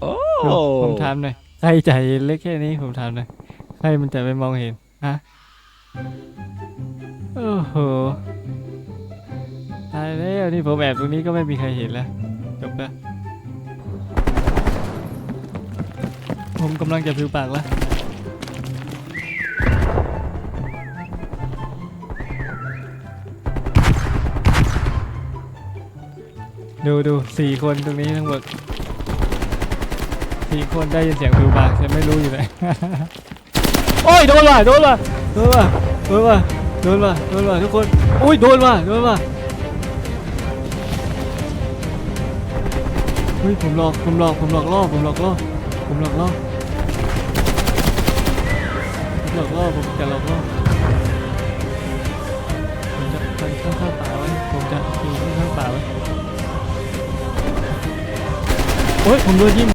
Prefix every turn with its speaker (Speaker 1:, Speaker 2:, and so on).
Speaker 1: โอ้
Speaker 2: ผมถามหน่อยใครใจเล็กแค่นี้ผมถามหน่อยใครมันจะไปมองเห็นฮะโอ้โหตายแล้วนี่ผมแอบตรงนี้ก็ไม่มีใครเห็นแล้วจบแล้วผมกำลังจะผิวปากแล้วดูดูสี่คนตรงนี้ทั้งหมด สี่คนได้ยินเสียงผิวปากแต่ไม่รู้อยู่ไหนโอ้ยโดนว่ะโดนว่ะโดนว่ะโดนว่ะโดนว่ะโดนว่ะทุกคนอุ้ยโดนว่ะโดนว่ะเฮ้ยผมหลอกผมหลอกผมหลอกล่อผมหลอกล่อผมหลอกล่อผมหลอกล่อผมจะหลอกล่อผมจะไปข้างข้างป่าไว้ผมจะอยู่ข้างข้างป่าไว้โอ้ยผมโดนยิง